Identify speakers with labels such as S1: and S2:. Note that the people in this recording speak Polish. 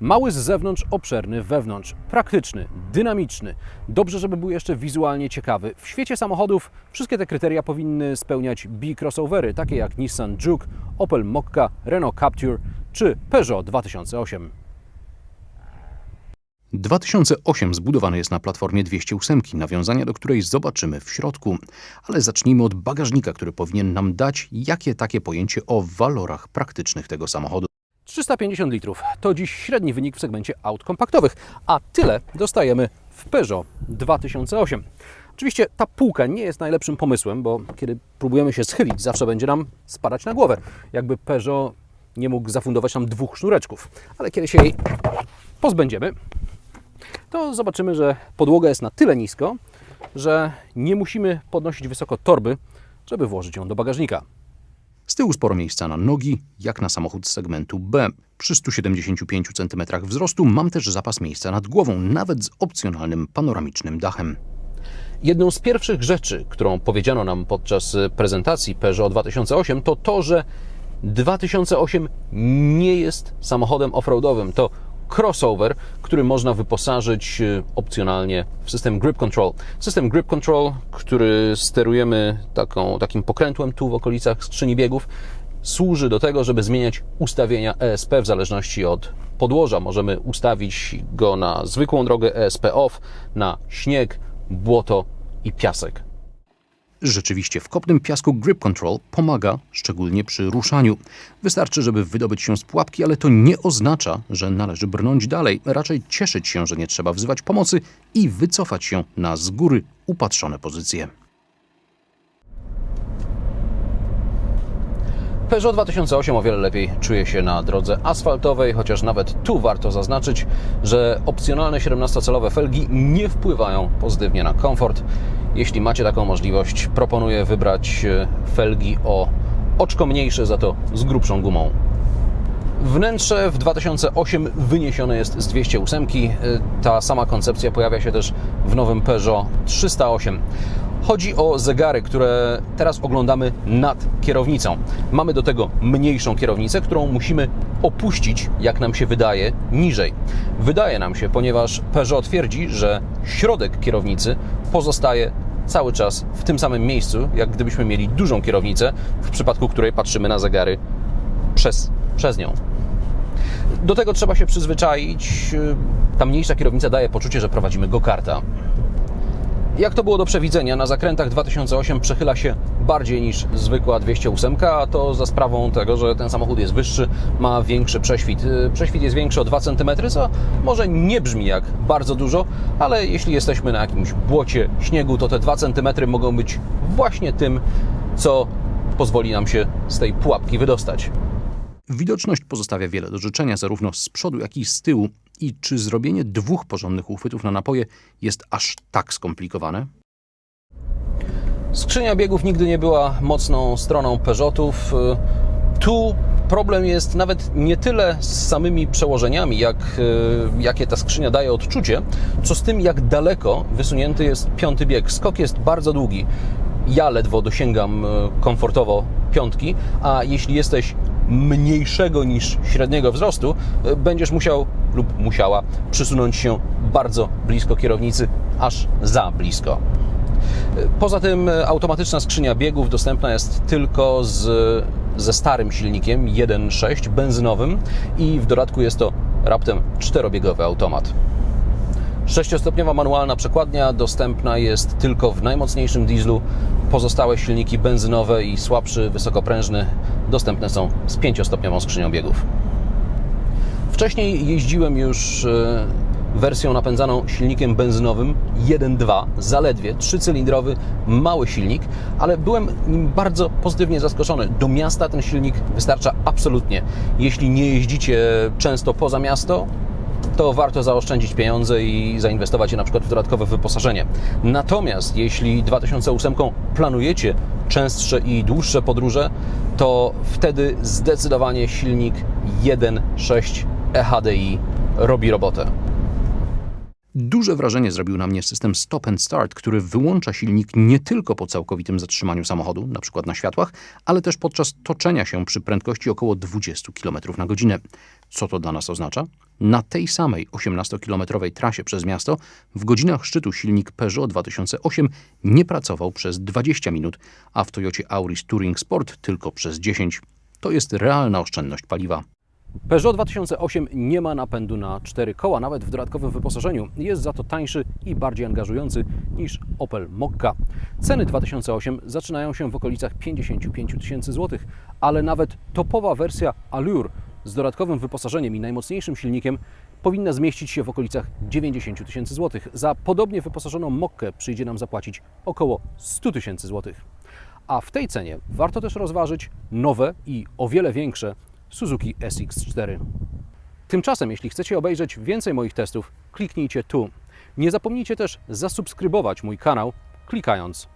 S1: Mały z zewnątrz, obszerny wewnątrz, praktyczny, dynamiczny. Dobrze, żeby był jeszcze wizualnie ciekawy. W świecie samochodów wszystkie te kryteria powinny spełniać B-crossovery, takie jak Nissan Juke, Opel Mokka, Renault Captur czy Peugeot 2008. 2008 zbudowany jest na platformie 208, nawiązania do której zobaczymy w środku. Ale zacznijmy od bagażnika, który powinien nam dać jakie takie pojęcie o walorach praktycznych tego samochodu. 350 litrów to dziś średni wynik w segmencie aut kompaktowych, a tyle dostajemy w Peugeot 2008. Oczywiście ta półka nie jest najlepszym pomysłem, bo kiedy próbujemy się schylić, zawsze będzie nam spadać na głowę. Jakby Peugeot nie mógł zafundować nam dwóch sznureczków. Ale kiedy się jej pozbędziemy, to zobaczymy, że podłoga jest na tyle nisko, że nie musimy podnosić wysoko torby, żeby włożyć ją do bagażnika. Z tyłu sporo miejsca na nogi, jak na samochód segmentu B. Przy 175 cm wzrostu mam też zapas miejsca nad głową, nawet z opcjonalnym panoramicznym dachem. Jedną z pierwszych rzeczy, którą powiedziano nam podczas e, prezentacji Peugeot 2008, to to, że 2008 nie jest samochodem offroadowym. To crossover, który można wyposażyć e, opcjonalnie w system Grip Control. System Grip Control, który sterujemy taką, takim pokrętłem tu w okolicach skrzyni biegów, służy do tego, żeby zmieniać ustawienia ESP w zależności od podłoża. Możemy ustawić go na zwykłą drogę ESP off, na śnieg, błoto i piasek. Rzeczywiście w kopnym piasku Grip Control pomaga, szczególnie przy ruszaniu. Wystarczy, żeby wydobyć się z pułapki, ale to nie oznacza, że należy brnąć dalej. Raczej cieszyć się, że nie trzeba wzywać pomocy i wycofać się na z góry upatrzone pozycje. Peugeot 2008 o wiele lepiej czuje się na drodze asfaltowej, chociaż nawet tu warto zaznaczyć, że opcjonalne 17-calowe felgi nie wpływają pozytywnie na komfort. Jeśli macie taką możliwość, proponuję wybrać e, felgi o oczko mniejsze, za to z grubszą gumą. Wnętrze w 2008 wyniesione jest z 208. Ta sama koncepcja pojawia się też w nowym Peugeot 308. Chodzi o zegary, które teraz oglądamy nad kierownicą. Mamy do tego mniejszą kierownicę, którą musimy opuścić, jak nam się wydaje, niżej. Wydaje nam się, ponieważ Peugeot twierdzi, że środek kierownicy pozostaje cały czas w tym samym miejscu, jak gdybyśmy mieli dużą kierownicę, w przypadku której patrzymy na zegary przez, przez nią. Do tego trzeba się przyzwyczaić. Ta mniejsza kierownica daje poczucie, że prowadzimy go-karta. Jak to było do przewidzenia, na zakrętach 2008 przechyla się bardziej niż zwykła 208, a to za sprawą tego, że ten samochód jest wyższy, ma większy prześwit. Prześwit jest większy o 2 cm, co może nie brzmi jak bardzo dużo, ale jeśli jesteśmy na jakimś błocie śniegu, to te 2 cm mogą być właśnie tym, co pozwoli nam się z tej pułapki wydostać. Widoczność pozostawia wiele do życzenia, zarówno z przodu, jak i z tyłu. I czy zrobienie dwóch porządnych uchwytów na napoje jest aż tak skomplikowane? Skrzynia biegów nigdy nie była mocną stroną Peugeotów. Tu problem jest nawet nie tyle z samymi przełożeniami, jak, jakie ta skrzynia daje odczucie, co z tym, jak daleko wysunięty jest piąty bieg. Skok jest bardzo długi. Ja ledwo dosięgam komfortowo piątki, a jeśli jesteś mniejszego niż średniego wzrostu, będziesz musiał lub musiała przysunąć się bardzo blisko kierownicy, aż za blisko. Poza tym automatyczna skrzynia biegów dostępna jest tylko z, ze starym silnikiem 1.6 benzynowym i w dodatku jest to raptem czterobiegowy automat. Sześciostopniowa manualna przekładnia dostępna jest tylko w najmocniejszym dieslu. Pozostałe silniki benzynowe i słabszy, wysokoprężny dostępne są z pięciostopniową skrzynią biegów. Wcześniej jeździłem już wersją napędzaną silnikiem benzynowym 1.2, zaledwie trzycylindrowy, mały silnik, ale byłem nim bardzo pozytywnie zaskoczony. Do miasta ten silnik wystarcza absolutnie. Jeśli nie jeździcie często poza miasto, to warto zaoszczędzić pieniądze i zainwestować je na przykład w dodatkowe wyposażenie. Natomiast jeśli 2008 planujecie częstsze i dłuższe podróże, to wtedy zdecydowanie silnik 1.6 EHDI robi robotę. Duże wrażenie zrobił na mnie system Stop and Start, który wyłącza silnik nie tylko po całkowitym zatrzymaniu samochodu, na przykład na światłach, ale też podczas toczenia się przy prędkości około 20 km na godzinę. Co to dla nas oznacza? Na tej samej 18-kilometrowej trasie przez miasto w godzinach szczytu silnik Peugeot 2008 nie pracował przez 20 minut, a w Toyocie Auris Touring Sport tylko przez 10. To jest realna oszczędność paliwa. Peugeot 2008 nie ma napędu na cztery koła, nawet w dodatkowym wyposażeniu. Jest za to tańszy i bardziej angażujący niż Opel Mokka. Ceny 2008 zaczynają się w okolicach 55 tysięcy złotych, ale nawet topowa wersja Allure z dodatkowym wyposażeniem i najmocniejszym silnikiem powinna zmieścić się w okolicach 90 tysięcy złotych. Za podobnie wyposażoną Mokkę przyjdzie nam zapłacić około 100 tysięcy złotych. A w tej cenie warto też rozważyć nowe i o wiele większe Suzuki SX4. Tymczasem, jeśli chcecie obejrzeć więcej moich testów, kliknijcie tu. Nie zapomnijcie też zasubskrybować mój kanał, klikając